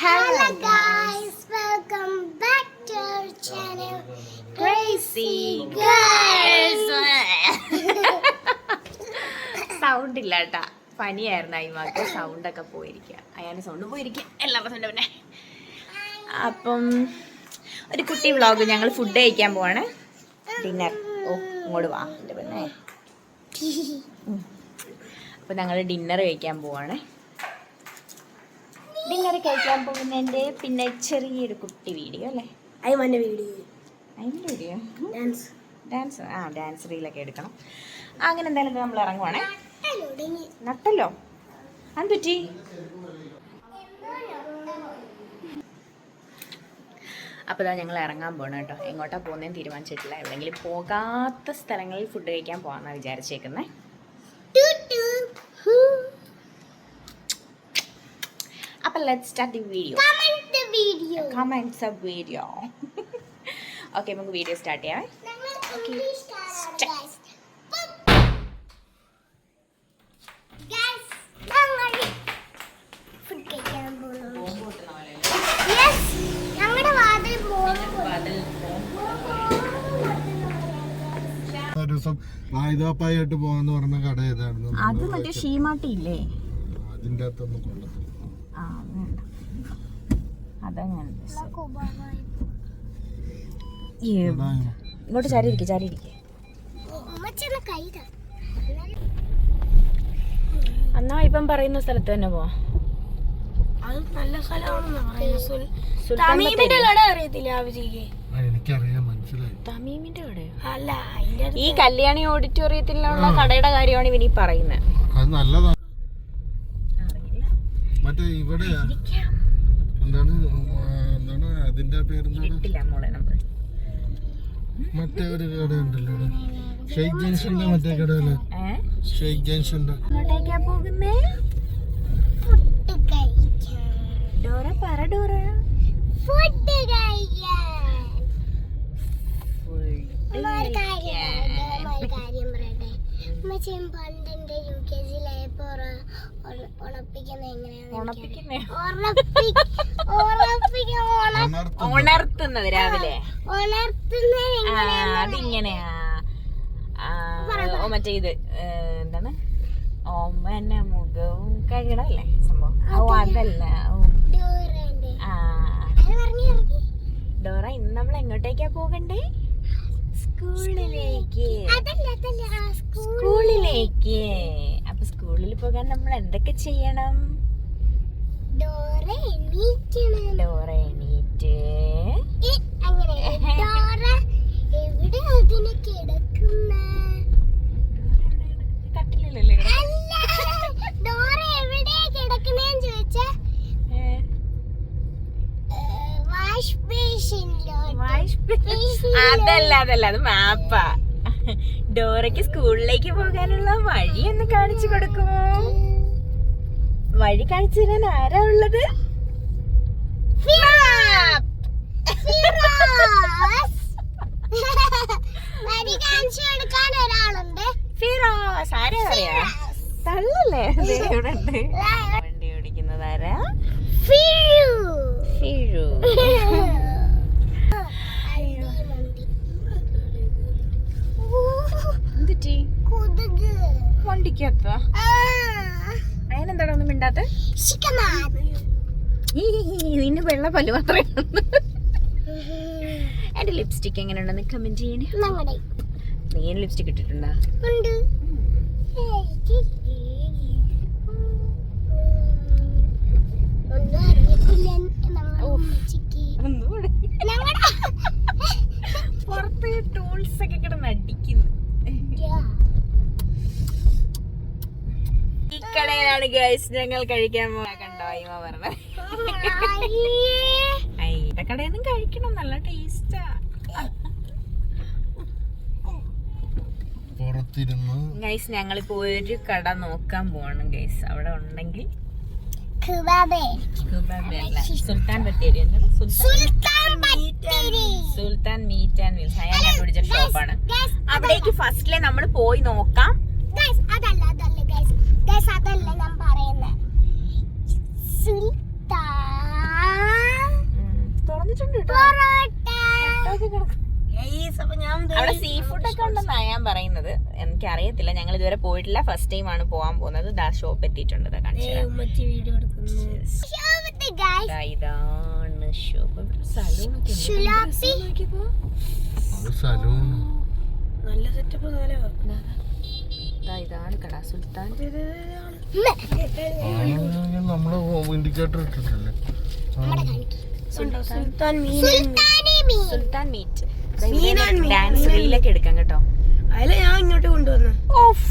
Hello guys, welcome back to our channel. Crazy Girls. Sound ഇല്ല കേട്ടാ പനിയായിരുന്നു അയിമാക്ക്. Sound ഒക്കെ പോയിരിക്കുക അയാളുടെ സൗണ്ട് പോയിരിക്കുക എല്ലാ സൗണ്ട് പിന്നെ അപ്പം ഒരു കുട്ടി വ്ളോഗ് ഞങ്ങൾ ഫുഡ് കഴിക്കാൻ പോവാണ്. ഡിന്നർ ഓ ഇങ്ങോട്ട് വാ എന്റെ പെണ്ണേ. അപ്പം ഞങ്ങൾ ഡിന്നർ കഴിക്കാൻ പോവാണ്. ഡിന്നർ കഴിക്കാൻ പോകുന്നതിന്റെ പിന്നെ ചെറിയൊരു കുട്ടി വീഡിയോ അല്ലേ? അയ്യോ വീഡിയോ. അതിന്റെ വീഡിയോ? ഡാൻസ് ഡാൻസ് ആ ഡാൻസ് റീലൊക്കെ എടുക്കണം. അങ്ങനെ എന്തായാലും നമ്മൾ ഇറങ്ങുവാണേ. നട്ടല്ലോ അന്തുറ്റി അപ്പോൾ ഇതാ ഞങ്ങൾ ഇറങ്ങാൻ പോകണം കേട്ടോ. എങ്ങോട്ടാ പോകുന്നതെന്ന് തീരുമാനിച്ചിട്ടില്ല. എവിടെയെങ്കിലും പോകാത്ത സ്ഥലങ്ങളിൽ ഫുഡ് കഴിക്കാൻ പോകാമെന്നാണ് വിചാരിച്ചേക്കുന്നത് അപ്പോൾ let start the video video commence a video okay നമുക്ക് വീഡിയോ സ്റ്റാർട്ട് ചെയ്യാം. ദിവസം വായുതാപ്പായിട്ട് പോകാന്ന് പറഞ്ഞ കട ഏതായിരുന്നു? അത് മറ്റേ ഷീമാട്ടി ഇല്ലേ അതിന്റെ അകത്തൊന്നും കൊള്ളത്തില്ല ആ വേണ്ട അതങ്ങനെ അതാ ഇങ്ങോട്ട് ചാരി ഇരിക്കുക ചാരി ഇരിക്കുക ഉമ്മച്ചെന്ന് കൈ താ. എന്നാ ഇപ്പം പറയുന്ന സ്ഥലത്ത് തന്നെ അത് നല്ല തമീമിന്റെ. കട അറിയത്തില്ല എനിക്കറിയാം മനസ്സിലായി. തമീമിന്റെ കടയോ? അല്ല ഈ കല്യാണി ഓഡിറ്റോറിയത്തിലുള്ള കടയുടെ കാര്യമാണ് ഇവനീ പറയുന്നത് അത് നല്ലതാണ് മറ്റേ ഇവിടെ എന്താണ് എന്താണ് അതിന്റെ പേരെന്താണ്? മറ്റേ ഒരു കട ഉണ്ടല്ലോ. ഷെയ്ഖ് ജംഗ്ഷന്റെ മറ്റേ കടയല്ലേ ഷെയ്ഖ് ജംഗ്ഷന്റെ ഡോറ പറ ഡോറ. ഫുഡ് കഴിക്കാൻ. യു കെ ജിയിലായപ്പോ ഉണപ്പിക്കുന്ന ഉണർത്തുന്നത്. രാവിലെ. അതിങ്ങനെയാ. മറ്റേ ഇത് എന്താണ്? ഓമന മുഖവും കഴുകണല്ലേ സംഭവം? ഓ അതല്ല ഡോറ ഇന്ന് നമ്മൾ എങ്ങോട്ടേക്കാ പോകണ്ടേ? സ്കൂളിലേക്ക്. അപ്പൊ സ്കൂളിൽ പോകാൻ നമ്മൾ എന്തൊക്കെ ചെയ്യണം? ഡോറ എണീക്കണം. ഡോറ എണീറ്റ്. ഡോറ എവിടെ അതിന് കിടക്കുന്ന? കട്ടിലല്ലേ ഡോറ എവിടെ കിടക്കുന്നേന്ന് ചോദിച്ചാ വാഷ് ബേസിനിലോട്ട് അതല്ല അതല്ല അത് മാപ്പാ. ഡോറയ്ക്ക് സ്കൂളിലേക്ക് പോകാനുള്ള വഴി ഒന്ന് കാണിച്ചു കൊടുക്കുമോ? വഴി കാണിച്ചു തരാൻ ആരാ ഉള്ളത്? ഫിറോസ്. ആരാ അറിയാ? തള്ളല്ലേ? ഇവിടെ ഉണ്ട് വണ്ടി ഓടിക്കുന്നത് ആരാ ഫിരു. ഫിറു അടിമന്തി. ഊ, എന്തുറ്റി കൊതുക് വണ്ടിക്കത്ത ആ, അതിനെന്താടാ ഒന്നും ശിക്കമാൻ. വെള്ള പല്ല് മാത്രമേ. എന്റെ ലിപ്സ്റ്റിക് എങ്ങനെയുണ്ടെന്ന് കമന്റ് ചെയ്യണേ നീ ലിപ്സ്റ്റിക് ഇട്ടിട്ടുണ്ടാ ഉണ്ട് ഒന്നും അറിയത്തില്ല നമ്മുടെ ഉമ്മച്ചിക്ക് ഞങ്ങടെ പുറത്ത് ടൂൾസ് ഒക്കെ കിടന്ന് അടിക്കുന്നു ഈ കടയിലാണ് ഗൈസ് ഞങ്ങൾ കഴിക്കാൻ കണ്ടോ അയ്മ പറഞ്ഞത് അയ്യുടെ കടയിൽ നിന്ന് കഴിക്കണം. നല്ല ടേസ്റ്റാ പുറത്തിരുന്ന് ഗൈസ് ഞങ്ങളിപ്പോ ഒരു കട നോക്കാൻ പോവാണ് ഗൈസ് അവിടെ ഉണ്ടെങ്കിൽ Sultan Bathery Sultan meat and mills അയാൾ കണ്ടുപിടിച്ച ഷോപ്പാണ് അവിടേക്ക് ഫസ്റ്റിലെ നമ്മൾ പോയി നോക്കാം. അതല്ല അതല്ല ഗൈസ് ഗൈസ് അതല്ല ഞാൻ പറയുന്നത് അവിടെ ഒക്കെ ഞാൻ പറയുന്നത്. എനിക്ക് അറിയത്തില്ല ഞങ്ങൾ ഇതുവരെ പോയിട്ടില്ല. ഫസ്റ്റ് ടൈം ആണ് പോവാൻ പോകുന്നത്. ദാ ഷോപ്പ് എത്തിയിട്ടുണ്ട് ഇതാണ് ഷോപ്പ് സലൂൺ നല്ല സെറ്റപ്പ് ഇതാണ് കട സുൽത്താൻ. നമ്മൾ ഇൻഡിക്കേറ്റർ ഇട്ടിട്ടില്ലേ. സുൽത്താൻ. മീൻ. സുൽത്താനി മീൻ. സുൽത്താൻ മീറ്റ് ഡാൻസ് റീലൊക്കെ എടുക്കാം കേട്ടോ. അതിലെ ഞാൻ ഇങ്ങോട്ട് കൊണ്ടുവന്നു. ഓഫ്.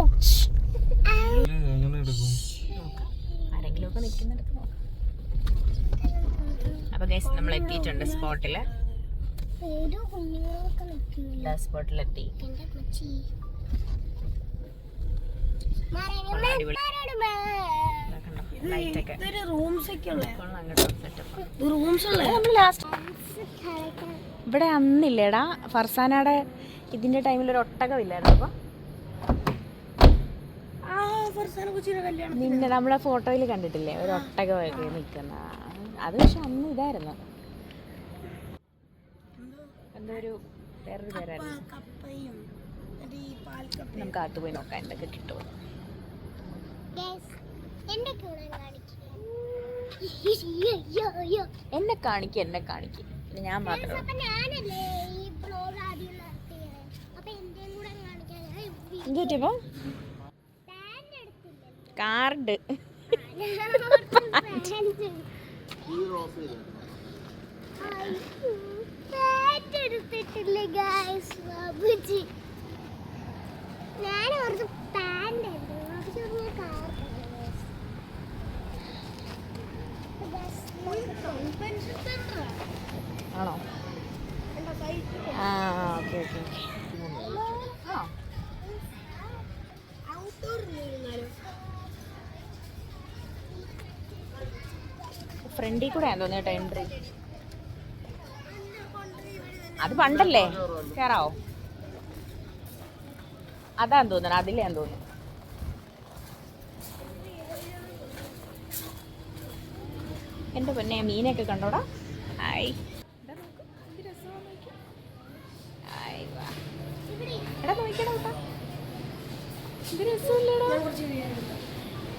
ഔച്ച്. ഇത് എങ്ങനെ എടുക്കും? ആരെങ്കിലും ഒക്കെ നിൽക്കുന്നിടത്ത് നോക്കാം. അപ്പൊ ഗൈസ് നമ്മൾ എത്തിയിട്ടുണ്ട് സ്പോട്ടിൽ സ്പോട്ടിലെത്തി എന്റെ കൊച്ചി കൊള്ളാം, അടിപൊളി. ലൈറ്റ് ഒക്കെ ഇതൊരു റൂംസ് ഒക്കെ ഉള്ള കൊള്ളാം കേട്ടോ സെറ്റപ്പ് ഇത് റൂംസ് ഉള്ള നമ്മൾ ലാസ്റ്റ് ഇവിടെ അന്നില്ലേടാ. ഫർസാനയുടെ ഇതിന്റെ ടൈമിൽ ഒരു ഒട്ടകം ഇല്ലായിരുന്നു അപ്പൊ നിന്നെ നമ്മളെ ഫോട്ടോയിൽ കണ്ടിട്ടില്ലേ? ഒരു ഒട്ടകമൊക്കെ നിൽക്കുന്ന. അത് പക്ഷെ അന്ന് ഇതായിരുന്നു. എന്തോ ഒരു വേറൊരു പേരായിരുന്നു. നമുക്ക് അകത്ത് പോയി നോക്കാൻ എന്തൊക്കെ കിട്ടുമോ എന്നെ കാണിക്ക. എന്നെ കാണിക്ക ഞാൻ മാത്രം എന്തുപറ്റിയപ്പോ കാർഡ്. എടുത്തിട്ടില്ല ഗായ്സ് ബാബുജി. ഞാൻ ആണോ? ആ ഓക്കെ ഓക്കെ. ആ. ഫ്രണ്ടിൽ കൂടെ ആണ് തോന്നിയ എൻട്രി അത് പണ്ടല്ലേ? കേറാവോ? അതാന്ന് തോന്നുന്നു അതിലെയാന്ന് തോന്നുന്നു. എന്റെ പൊന്നെ മീനൊക്കെ കണ്ടോടാ. ആയി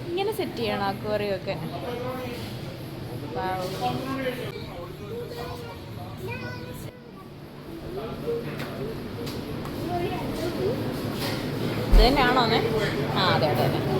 ഇങ്ങനെ സെറ്റ് ചെയ്യണം അക്വറിയൊക്കെ. ഇത് തന്നെയാണോ ആ അതെ അതെ അതെ.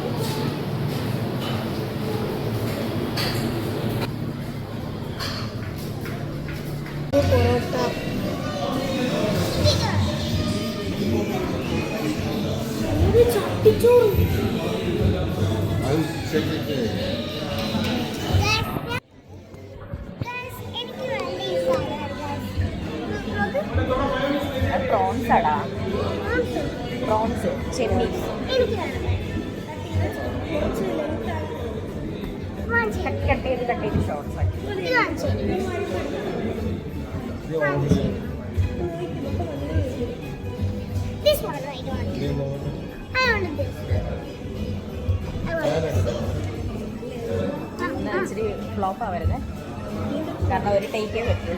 കാരണം ഒരു ടേക്കേ പറ്റൂ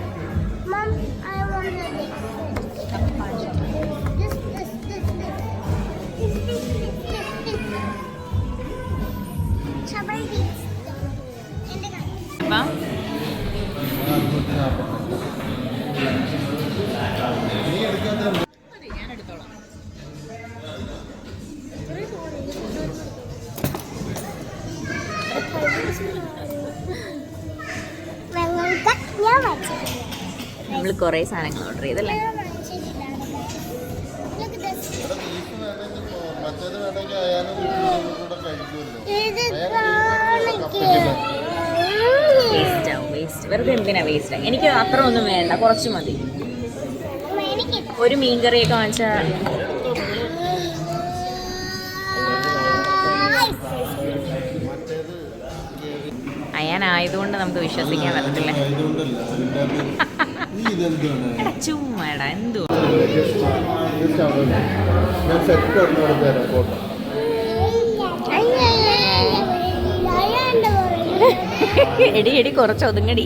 നീ എടുക്കാത്ത കഴിക്കുമല്ലോ. സാധനങ്ങൾ ഓർഡർ ചെയ്തല്ലേ വേസ്റ്റ് ആവും വേസ്റ്റ് വെറുതെ എന്തിനാ വേസ്റ്റ് എനിക്ക് അത്ര ഒന്നും വേണ്ട കുറച്ച് മതി. ഒരു മീൻകറിയൊക്കെ വാങ്ങിച്ചാൽ അയാനായതുകൊണ്ട് നമുക്ക് വിശ്വസിക്കാൻ പറ്റത്തില്ല. എടി എടി കുറച്ച് ഒതുങ്ങടി.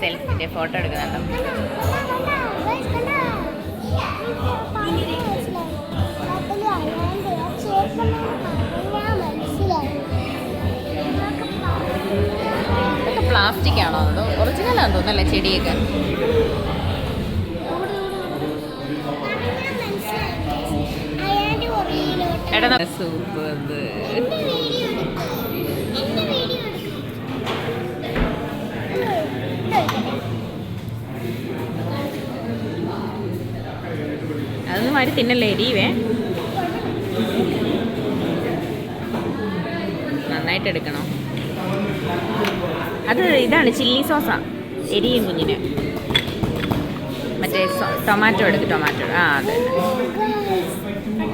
സെൽഫിന്റെ ഫോട്ടോ എടുക്കുന്നുണ്ടോ? പ്ലാസ്റ്റിക് ആണോ അതോ ഒറിജിനലാണെന്ന് തോന്നുന്നല്ലേ ചെടിയൊക്കെ? എടാ അതൊന്നും ആര് തിന്നല്ലേ എരിവേ നന്നായിട്ട് എടുക്കണോ? അത് ഇതാണ് ചില്ലി സോസാ. എരിയും കുഞ്ഞിന്. മറ്റേ ടൊമാറ്റോ എടുക്ക് ടൊമാറ്റോ. ആ അതെ.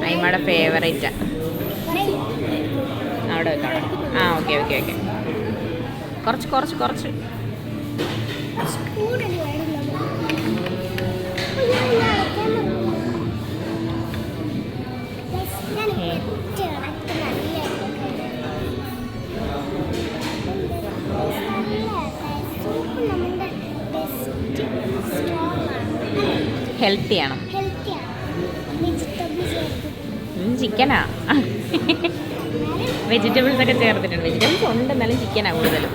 അയിമയുടെ ഫേവറേറ്റാണ് അവിടെ വെക്കണം? ആ ഓക്കെ ഓക്കെ ഓക്കെ. കുറച്ച് കുറച്ച് കുറച്ച്. ഹെൽത്തി ആണ്? ചിക്കനാ വെജിറ്റബിൾസ് ഒക്കെ ചേർത്തിട്ടുണ്ട്. വെജിറ്റബിൾസ് ഉണ്ട് എന്നാലും ചിക്കനാ കൂടുതലും.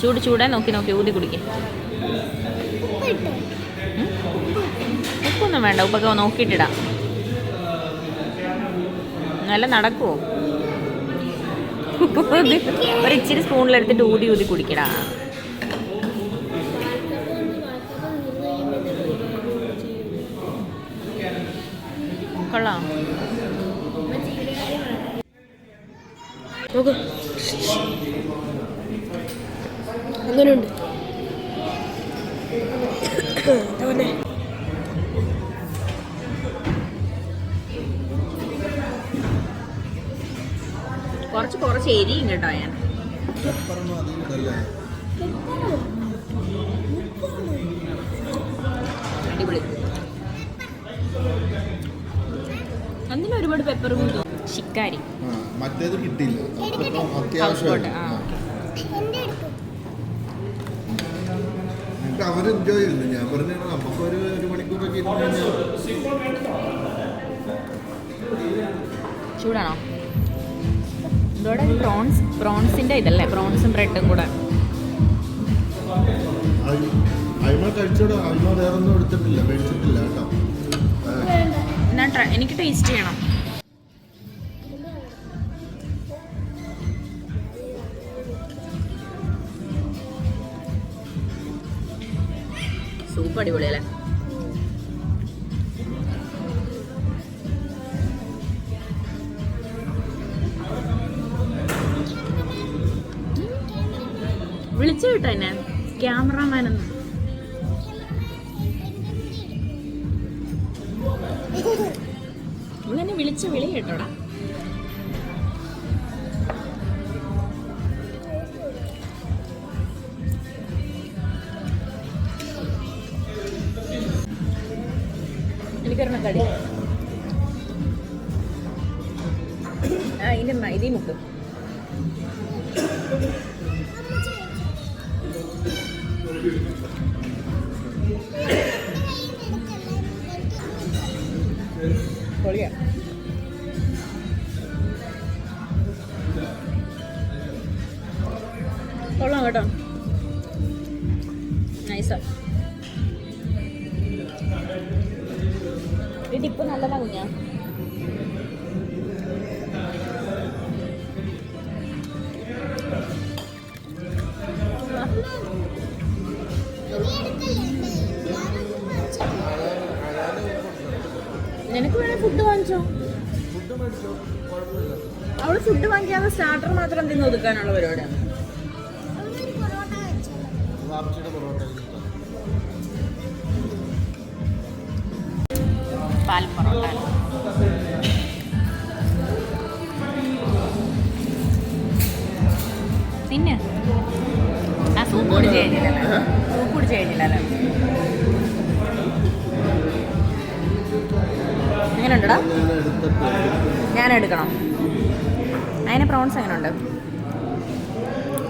ചൂട് ചൂടാ നോക്കി നോക്കി ഊതി കുടിക്കും. ഉപ്പൊന്നും വേണ്ട ഉപ്പൊക്കെ നോക്കിയിട്ടിടാം. നല്ല നടക്കുമോ ഒരു ഇച്ചിരി സ്പൂണിലെടുത്തിട്ട് ഊതി ഊതി കുടിക്കടാ. കുറച്ച് കുറച്ച് എരിയും കേട്ടോ ഞാൻ. അടിപൊളി. എന്തിനാ ഒരുപാട് പെപ്പർ കൂടി ശിക്കാരി. മറ്റേത് കിട്ടിയില്ല. അവർ എൻജോയ് ചെയ്യുന്നു. ഞാൻ പറഞ്ഞു നമുക്ക് ഒരു ഒരു മണിക്കൂറൊക്കെ ചൂടാണോ? ഇതോടെ പ്രോൺസ് പ്രോൺസിന്റെ ഇതല്ലേ? പ്രോൺസും ബ്രെഡും കൂടെ. എനിക്ക് ടേസ്റ്റ് ചെയ്യണം. സൂപ്പ് അടിപൊളിയല്ലേ? വിളിച്ചു കേട്ടോ എന്നെ. ക്യാമറമാൻ എന്ന്. ഇവളെന്നെ വിളിച്ച വിളി കേട്ടോടാ. കേട്ടോ. നൈസാ ഈ ടിപ്പ് നല്ലതാ കുഞ്ഞാ നിനക്ക് വേണേ ഫുഡ് വാങ്ങിച്ചോ? അവൾ ഫുഡ് വാങ്ങിക്കാതെ സ്റ്റാർട്ടർ മാത്രം തിന്ന് ഒതുക്കാനുള്ള പരിപാടിയാണ് എങ്ങനെയുണ്ടടാ? ഞാൻ എടുക്കണം അതിന് പ്രോൺസ് എങ്ങനെയുണ്ട്?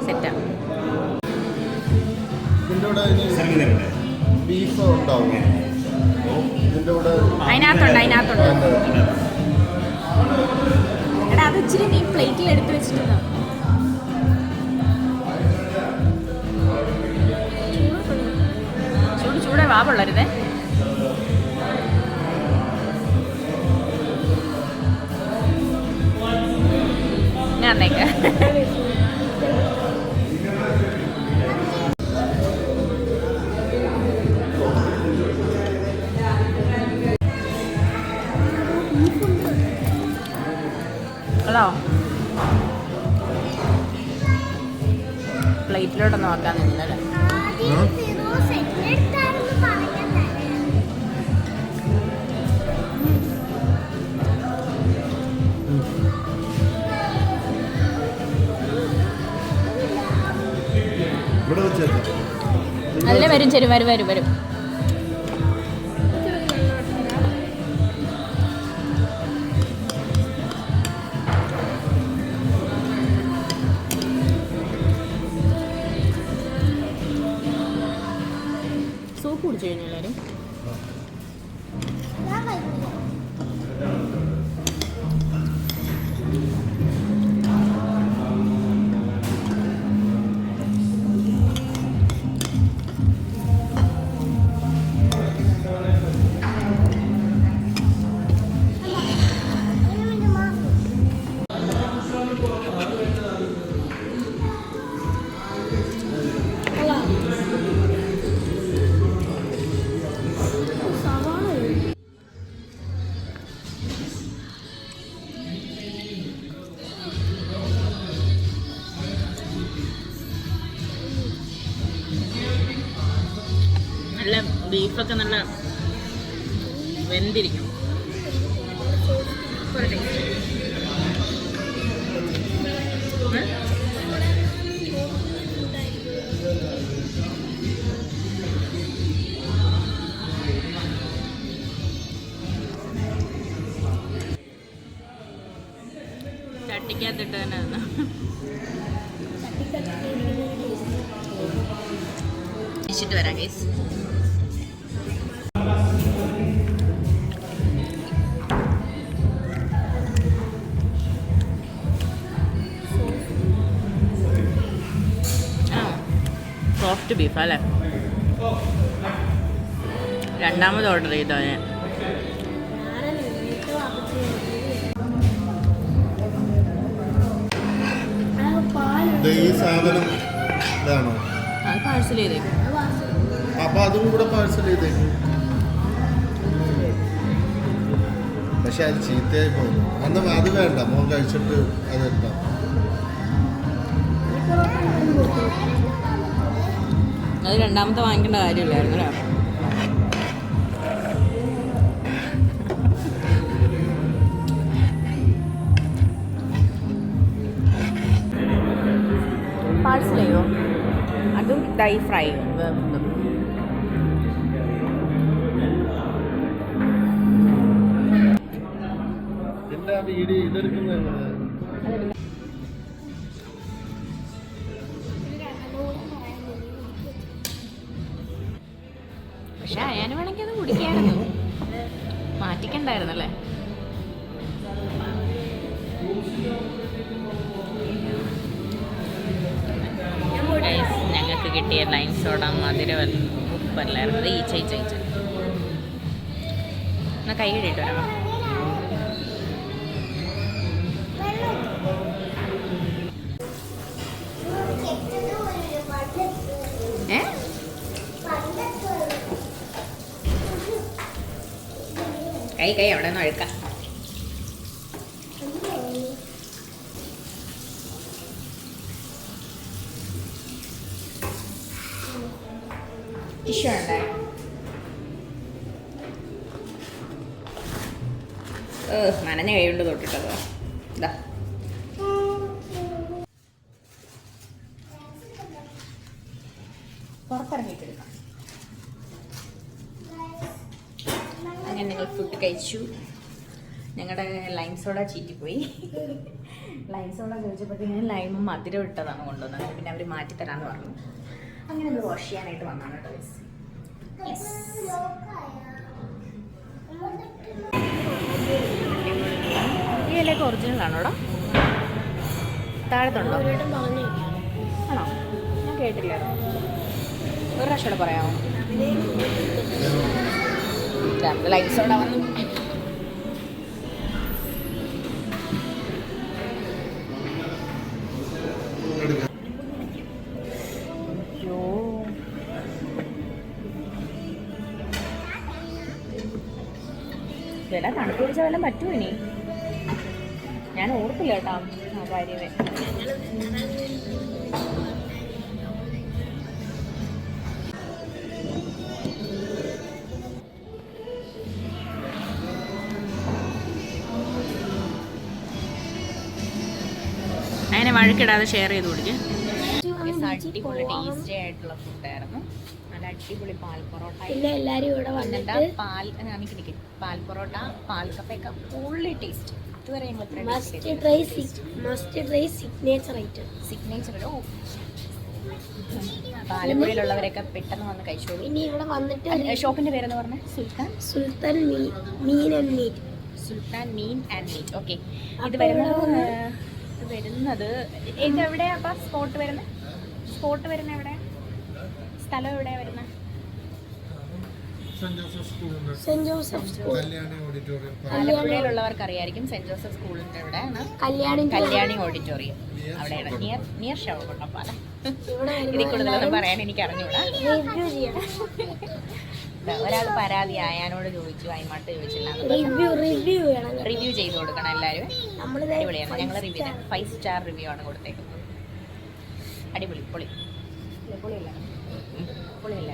സെറ്റാ അതിനകത്തുണ്ട് അതിനകത്തുണ്ട്. എടാ അത് ഇച്ചിരി നീ പ്ലേറ്റിൽ എടുത്ത് വെച്ചിട്ടുണ്ട്. ചൂട് ചൂടേ വാ പിള്ളരുതേ ഞാൻ നേക്കാം ഹലോ നോക്കാൻ നിന്നല്ലേ അതിലെ വരും ചെരും വരും വരും വരും. ചട്ടിക്കകത്തിട്ട് തന്നെ തന്നു. കഴിച്ചിട്ട് വരാം ഗൈസ് സോഫ്റ്റ് ബീഫ് അല്ലേ? രണ്ടാമത് ഓർഡർ ചെയ്തോ ഞാൻ. ഈ സാധനം ഇതാണോ? പാഴ്സൽ ചെയ്തേക്കും. അപ്പൊ അതും കൂടെ പാഴ്സൽ ചെയ്തേക്കും. പക്ഷെ അത് ചീത്തയായി പോകും അന്ന് അത് വേണ്ട. മോൻ കഴിച്ചിട്ട് അത് ഇട്ടാം അത് രണ്ടാമത്തെ വാങ്ങിക്കേണ്ട കാര്യമില്ലായിരുന്നു അല്ലേ? അതും ഡൈ ഫ്രൈ സോഡ മധുര ഉപ്പല്ലായിരുന്നത് ഈച്ച ഈച്ച ഈച്ച എന്നാൽ കൈ കഴിയിട്ട് വരാം. കൈ കൈ അവിടെ നിന്ന് അഴുക്കാം ടിഷ്യൂ ഉണ്ടേ ഏഹ് നനഞ്ഞ കൈ കൊണ്ട് തൊട്ടിട്ടതോ ഇതാ പുറത്തിറങ്ങിയിട്ടെടുക്കാം അങ്ങനെ ഞങ്ങൾ ഫുഡ് കഴിച്ചു ഞങ്ങളുടെ ലൈം സോഡ ചീറ്റിപ്പോയി. ലൈം സോഡ ചോദിച്ചപ്പോഴത്തേക്കും ലൈമും മധുരം ഇട്ടതാണ് കൊണ്ടുവന്നത്. പിന്നെ അവർ മാറ്റി തരാമെന്ന് പറഞ്ഞു. അങ്ങനെ നമ്മൾ വാഷ് ചെയ്യാനായിട്ട് വന്നാണ് കേട്ടോ ഈ ഇലയൊക്കെ ഒറിജിനൽ ആണോടാ താഴത്തുണ്ടോ അവരോട് പറഞ്ഞു ആണോ? ഞാൻ കേട്ടില്ലായിരുന്നു. ഒരു പ്രാവശ്യം പറയാമോ? ലൈറ്റ്സ് സോഡ വില തണുപ്പ് പിടിച്ച വല്ലതും പറ്റുമോ ഇനി ഞാൻ ഓർത്തില്ല കേട്ടോ ആ കാര്യമേ അങ്ങനെ വഴക്കിടാതെ ഷെയർ ചെയ്ത് കൊടുക്കും അടിപൊളി ടേസ്റ്റി ആയിട്ടുള്ള ഫുഡായിരുന്നു നല്ല അടിപൊളി പാൽ പൊറോട്ട പിന്നെ എല്ലാരും ഇവിടെ വന്നിട്ട് പാൽ എനിക്ക് നിൽക്കും പാൽ പൊറോട്ട പാൽ കപ്പയൊക്കെ ഫുള്ളി ടേസ്റ്റ് ഇതുവരെ ഞങ്ങൾ must try must try signature item signature ഓ. ആലപ്പുഴയിലുള്ളവരൊക്കെ പെട്ടെന്ന് വന്ന് കഴിച്ചോളൂ. ഇനി ഇവിടെ വന്നിട്ട് ഷോപ്പിന്റെ പേരെന്ന് പറഞ്ഞ? Sultan? Sultan Meen and meat. Sultan Meen and meat. Okay. ഇത് വരുന്നത് വരുന്നത് ഇത് എവിടെയാ സ്പോട്ട് വരുന്നത്? സ്പോട്ട് വരുന്നത് എവിടെ? സ്ഥലം എവിടെ വരുന്നത് സെന്റ് ജോസഫ് സ്കൂളിന്റെ Saint Joseph school. Kalyani auditorium ആലപ്പുഴയിലുള്ളവർക്ക് അറിയായിരിക്കും സെന്റ് ജോസഫ് സ്കൂളിന്റെ എവിടെയാണ് കല്യാണി കല്യാണി ഓഡിറ്റോറിയം അവിടെയാണ്. നിയർ നിയർ ശവകൊണ്ടപ്പാല. ഇവിടെ ഇതിൽ കൂടുതലൊന്നും പറയാൻ എനിക്ക് അറിഞ്ഞൂടാ. റിവ്യൂ ചെയ്യണം. ഒരാൾ പരാതി ആയാനോട് ചോദിച്ചു അയിമാട്ട് ചോദിച്ചില്ല റിവ്യൂ റിവ്യൂ വേണം റിവ്യൂ ചെയ്ത് കൊടുക്കണം എല്ലാവരും. അടിപൊളിയാണ്. ഞങ്ങൾ റിവ്യൂ ഫൈവ് സ്റ്റാർ റിവ്യൂ ആണ് കൊടുത്തേക്കുന്നത്. അടിപൊളി പൊളി. ഇല്ല, പൊളിയല്ല ഉം, പൊളിയല്ല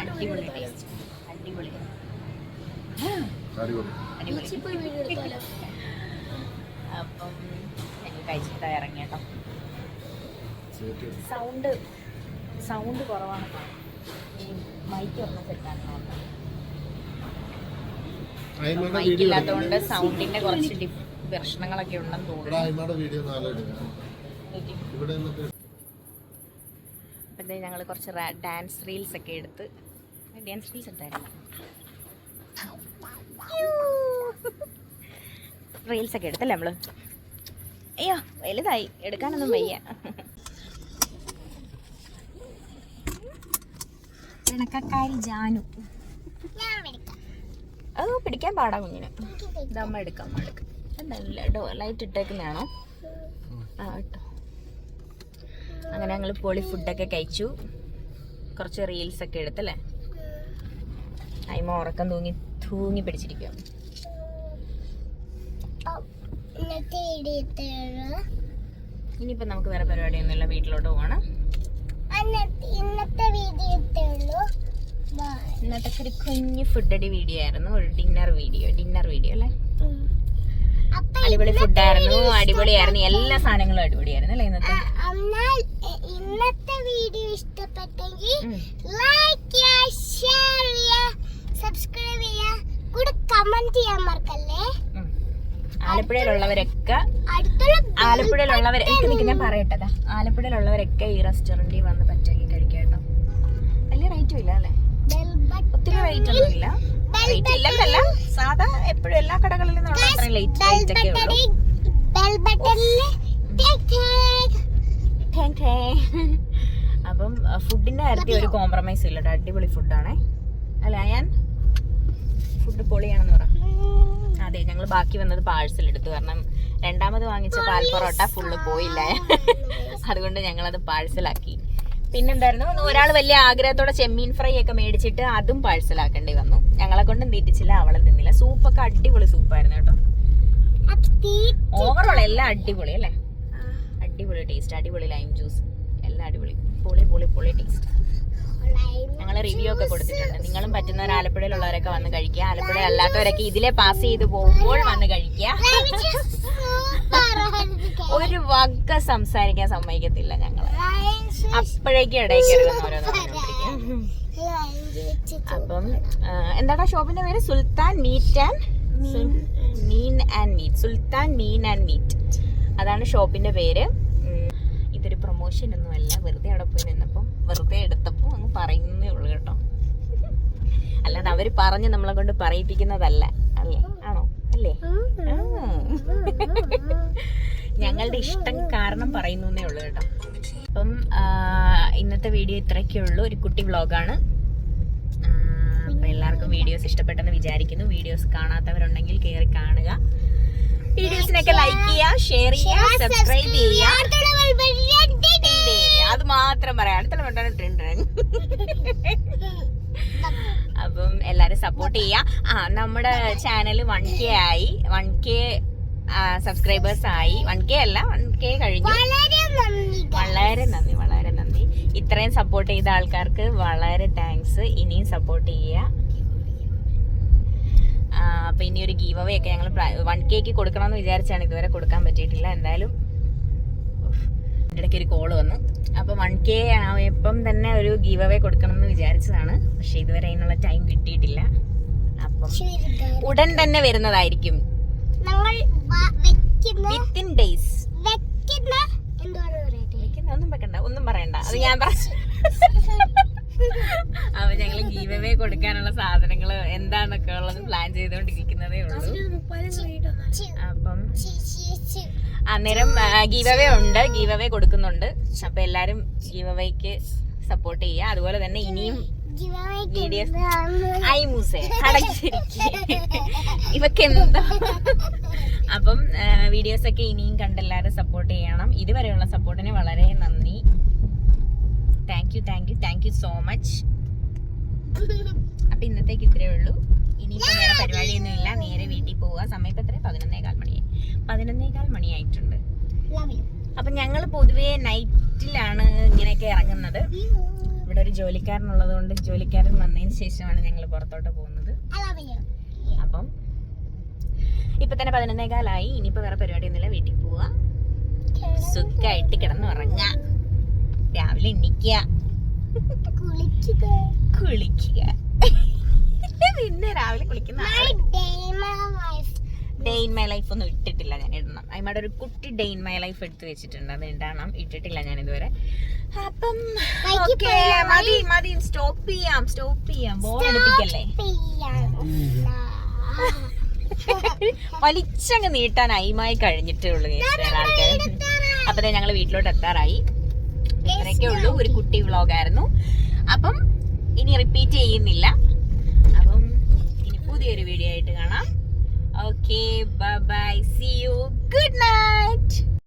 അടിപൊളി. ടേസ്റ്റ് അടിപൊളി. അടിപൊളി അടിപൊളി പോയി വീഡിയോ എടുത്താലോ അപ്പം കഴിച്ചിട്ടാ ഇറങ്ങിയേട്ടോ. സൗണ്ട് സൗണ്ട് കുറവാണ്. ഈ മൈക്ക് ഒന്ന് സെറ്റാണ് മൈക്ക് ഇല്ലാത്തതുകൊണ്ട് സൗണ്ടിന്റെ കുറച്ച് പ്രശ്നങ്ങളൊക്കെ ഉണ്ടെന്ന് തോന്നുന്നു. അപ്പം ഞങ്ങൾ കുറച്ച് ഡാൻസ് റീൽസ് ഒക്കെ എടുത്ത്. ഡാൻസ് റീൽസ് ഉണ്ടായിരുന്നു റീൽസ് ഒക്കെ എടുത്തല്ലേ നമ്മൾ? അയ്യോ വലുതായി. എടുക്കാനൊന്നും വയ്യ. പിണക്കക്കാരി ജാനു. അത് പിടിക്കാൻ പാടാ കുഞ്ഞിന്. ഇതമ്മ എടുക്കാം എടുക്കാം. നല്ല ലൈറ്റ് ഇട്ടേക്കുന്നതാണോ? ആ അങ്ങനെ ഞങ്ങൾ പൊളി ഫുഡൊക്കെ കഴിച്ചു. കുറച്ച് റീൽസ് ഒക്കെ എടുത്തല്ലേ? അയിമ ഉറക്കം തൂങ്ങി തൂങ്ങി പിടിച്ചിരിക്കുക ഇനിയിപ്പോ നമുക്ക് വേറെ പരിപാടിയൊന്നുമില്ല. വീട്ടിലോട്ട് പോകണം. ഇന്നത്തെ വീഡിയോ ഇന്നത്തെ ഒരു കുഞ്ഞ് ഫുഡടി വീഡിയോ ആയിരുന്നു. ഒരു ഡിന്നർ വീഡിയോ ഡിന്നർ വീഡിയോ അല്ലേ? അടിപൊളി ഫുഡായിരുന്നു അടിപൊളിയായിരുന്നു. എല്ലാ സാധനങ്ങളും അടിപൊളിയായിരുന്നു അല്ലേ ഇന്നത്തെ? എന്നാൽ ഇന്നത്തെ വീഡിയോ ഇഷ്ടപ്പെട്ടെങ്കിൽ ലൈക്ക് ചെയ്യുക ഷെയർ ചെയ്യുക സബ്സ്ക്രൈബ് ചെയ്യുക. കൂടെ കമന്റ് ചെയ്യാൻ മറക്കല്ലേ? ആലപ്പുഴയിലുള്ളവരൊക്കെ ആലപ്പുഴയിലുള്ളവർ എനിക്ക് നിൽക്ക് ഞാൻ പറയട്ടതാ ആലപ്പുഴയിലുള്ളവരൊക്കെ ഈ റെസ്റ്റോറന്റിൽ വന്ന് പറ്റുമെങ്കിൽ കഴിക്കാം കേട്ടോ. വലിയ റേറ്റും ഇല്ല അല്ലേ? ഒത്തിരി റേറ്റ് ഒന്നും ഇല്ല. റേറ്റ് ഇല്ലെന്നല്ല സാധാ എപ്പോഴും എല്ലാ കടകളിലും നമ്മൾ അത്രയും ലേറ്റ് റേറ്റ് ഒക്കെ ഉള്ളൂ. ഠേങ്. അപ്പം ഫുഡിന്റെ കാര്യത്തിൽ ഒരു കോംപ്രമൈസ് ഇല്ല അടിപൊളി ഫുഡാണേ അല്ല ഞാൻ ഫുഡ് പൊളിയാണെന്ന് പറ. അതെ ഞങ്ങൾ ബാക്കി വന്നത് പാഴ്സൽ എടുത്തു. കാരണം രണ്ടാമത് വാങ്ങിച്ച പാൽ പൊറോട്ട ഫുള്ള് പോയില്ല. അതുകൊണ്ട് ഞങ്ങളത് പാഴ്സലാക്കി പിന്നെന്തായിരുന്നു? ഒരാൾ വലിയ ആഗ്രഹത്തോടെ ചെമ്മീൻ ഫ്രൈ ഒക്കെ മേടിച്ചിട്ട് അതും പാഴ്സലാക്കേണ്ടി വന്നു. ഞങ്ങളെ കൊണ്ടും തീറ്റിച്ചില്ല അവളെ തിന്നില്ല. സൂപ്പൊക്കെ അടിപൊളി സൂപ്പായിരുന്നു കേട്ടോ. അത് ഓവറോൾ എല്ലാം അടിപൊളി അല്ലേ? അടിപൊളി ടേസ്റ്റ് അടിപൊളി ലൈം ജ്യൂസ് എല്ലാം അടിപൊളി. പൊളി പൊളി പൊളി ടേസ്റ്റ് ഞങ്ങൾ റിവ്യൂ ഒക്കെ കൊടുത്തിട്ടുണ്ട്. നിങ്ങളും പറ്റുന്നവർ ആലപ്പുഴയിലുള്ളവരൊക്കെ വന്ന് കഴിക്കുക. ആലപ്പുഴ അല്ലാത്തവരൊക്കെ ഇതിലെ പാസ് ചെയ്ത് പോകുമ്പോൾ വന്ന് കഴിക്കുക. ഒരു വക്ക സംസാരിക്കാൻ സമ്മതിക്കത്തില്ല ഞങ്ങൾ അപ്പോഴേക്കും ഇടയ്ക്ക് അപ്പം ആ, എന്താടാ ഷോപ്പിന്റെ പേര്? Sultan meat and Meen and meat. Sultan Meen and meat. അതാണ് ഷോപ്പിന്റെ പേര്. അല്ല വെറുതെ അവിടെ പോയി നിന്നപ്പം വെറുതെ എടുത്തപ്പോൾ അങ്ങ് പറയുന്നേ ഉള്ളു കേട്ടോ. അല്ലാതെ അവർ പറഞ്ഞ് നമ്മളെ കൊണ്ട് പറയിപ്പിക്കുന്നതല്ല. അല്ലേ? ആണോ? അല്ലേ? ഞങ്ങളുടെ ഇഷ്ടം കാരണം പറയുന്നു എന്നേ ഉള്ളൂ കേട്ടോ. അപ്പം ഇന്നത്തെ വീഡിയോ ഇത്രയൊക്കെ ഉള്ളൂ. ഒരു കുട്ടി വ്ളോഗാണ്. അപ്പം എല്ലാവർക്കും വീഡിയോസ് ഇഷ്ടപ്പെട്ടെന്ന് വിചാരിക്കുന്നു. വീഡിയോസ് കാണാത്തവരുണ്ടെങ്കിൽ കയറി കാണുക. വീഡിയോസിനൊക്കെ ലൈക്ക് ചെയ്യുക ഷെയർ ചെയ്യുക സബ്സ്ക്രൈബ് ചെയ്യുക. അത് മാത്രം പറയാം. അടുത്ത ട്രെൻഡ് അപ്പം എല്ലാരും സപ്പോർട്ട് ചെയ്യാ. ആ നമ്മുടെ ചാനൽ വൺ കെ ആയി. വൺ കെ സബ്സ്ക്രൈബേഴ്സ് ആയി. വൺ കെ അല്ല വൺ കെ കഴിഞ്ഞു. വളരെ നന്ദി വളരെ നന്ദി ഇത്രയും സപ്പോർട്ട് ചെയ്ത ആൾക്കാർക്ക് വളരെ താങ്ക്സ് ഇനിയും സപ്പോർട്ട് ചെയ്യുക അപ്പൊ ഇനി ഒരു ഗീവ് അവേ ഒക്കെ ഞങ്ങൾ വൺ കേക്ക് കൊടുക്കണമെന്ന് വിചാരിച്ചാണ് ഇതുവരെ കൊടുക്കാൻ പറ്റിയിട്ടില്ല. എന്തായാലും ഇടയ്ക്ക് ഒരു കോൾ വന്നു. അപ്പൊ വൺ കെ ആയപ്പം തന്നെ ഒരു ഗീവ് അവേ കൊടുക്കണം എന്ന് വിചാരിച്ചതാണ്. പക്ഷെ ഇതുവരെ അതിനുള്ള ടൈം കിട്ടിയിട്ടില്ല. അപ്പം ഉടൻ തന്നെ വരുന്നതായിരിക്കും. വിത്തിൻ ഡേയ്സ് വെക്കുന്ന എന്താണ് പറയട്ടെ? ഒന്നും വെക്കണ്ട ഒന്നും പറയണ്ട. അത് ഞാൻ പറ അപ്പൊ ഞങ്ങൾ ഗീവ് അവേ കൊടുക്കാനുള്ള സാധനങ്ങൾ എന്താണൊക്കെ ഉള്ളത് പ്ലാൻ ചെയ്തുകൊണ്ടിരിക്കുന്നതേ ഉള്ളൂ. അപ്പം. അന്നേരം ഗീവ് അവേ ഉണ്ട്. ഗീവ് അവേ കൊടുക്കുന്നുണ്ട്. അപ്പൊ എല്ലാരും ഗീവ് അവേക്ക് സപ്പോർട്ട് ചെയ്യുക. അതുപോലെ തന്നെ ഇനിയും വീഡിയോസ്. ഐ മൂസേ ഇവക്ക് എന്താ അപ്പം വീഡിയോസ് ഒക്കെ ഇനിയും കണ്ടെല്ലാരും സപ്പോർട്ട് ചെയ്യണം. ഇതുവരെയുള്ള സപ്പോർട്ടിന് വളരെ നന്ദി. Thank you thank you thank you so much അപ്പൊ ഇന്നത്തേക്ക് ഇത്രേ ഉള്ളൂ. ഇനിയിപ്പോ വേറെ പരിപാടിയൊന്നുമില്ല. നേരെ വീട്ടിൽ പോവുക. സമയം ഇപ്പൊ എത്ര പതിനൊന്നേകാൽ മണിയായി പതിനൊന്നേകാൽ മണിയായിട്ടുണ്ട്. അപ്പൊ ഞങ്ങൾ പൊതുവേ നൈറ്റിലാണ് ഇങ്ങനെയൊക്കെ ഇറങ്ങുന്നത്. ഇവിടെ ഒരു ജോലിക്കാരനുള്ളത് കൊണ്ട് ജോലിക്കാരൻ വന്നതിന് ശേഷമാണ് ഞങ്ങൾ പുറത്തോട്ട് പോകുന്നത്. അപ്പം ഇപ്പൊ തന്നെ പതിനൊന്നേകാലായി. ഇനിയിപ്പോ വേറെ പരിപാടിയൊന്നുമില്ല. വീട്ടിൽ പോവാ. സുഖമായിട്ട് കിടന്ന് ഉറങ്ങുക രാവിലെ എണ്ണിക്കുക കുളിക്കുക. കുളിക്കുക. പിന്നെ രാവിലെ കുളിക്കുന്ന ഡേ ഇൻ മൈ ലൈഫ് ഒന്നും ഇട്ടിട്ടില്ല ഞാൻ ഇടണം. അതിമാടെ ഒരു കുട്ടി ഡേ ഇൻ മൈ ലൈഫ് എടുത്ത് വെച്ചിട്ടുണ്ട്. അത് ഇടണം. ഇട്ടിട്ടില്ല ഞാൻ ഇതുവരെ. അപ്പം മതി മതി. സ്റ്റോപ്പ് ചെയ്യാം സ്റ്റോപ്പ് ചെയ്യാം. ബോർ എടുപ്പിക്കല്ലേ. വലിച്ചങ്ങ് നീട്ടാൻ അയിമായി കഴിഞ്ഞിട്ടേ ഉള്ളൂ ഞങ്ങൾ ആൾക്കാർ വീട്ടിലോട്ട് എത്താറായി. ഇത്രയൊക്കെ ഉള്ളൂ. ഒരു കുട്ടി വ്ളോഗായിരുന്നു അപ്പം ഇനി റിപ്പീറ്റ് ചെയ്യുന്നില്ല. അപ്പം ഇനി പുതിയൊരു വീഡിയോ ആയിട്ട് കാണാം. Okay bye see you good night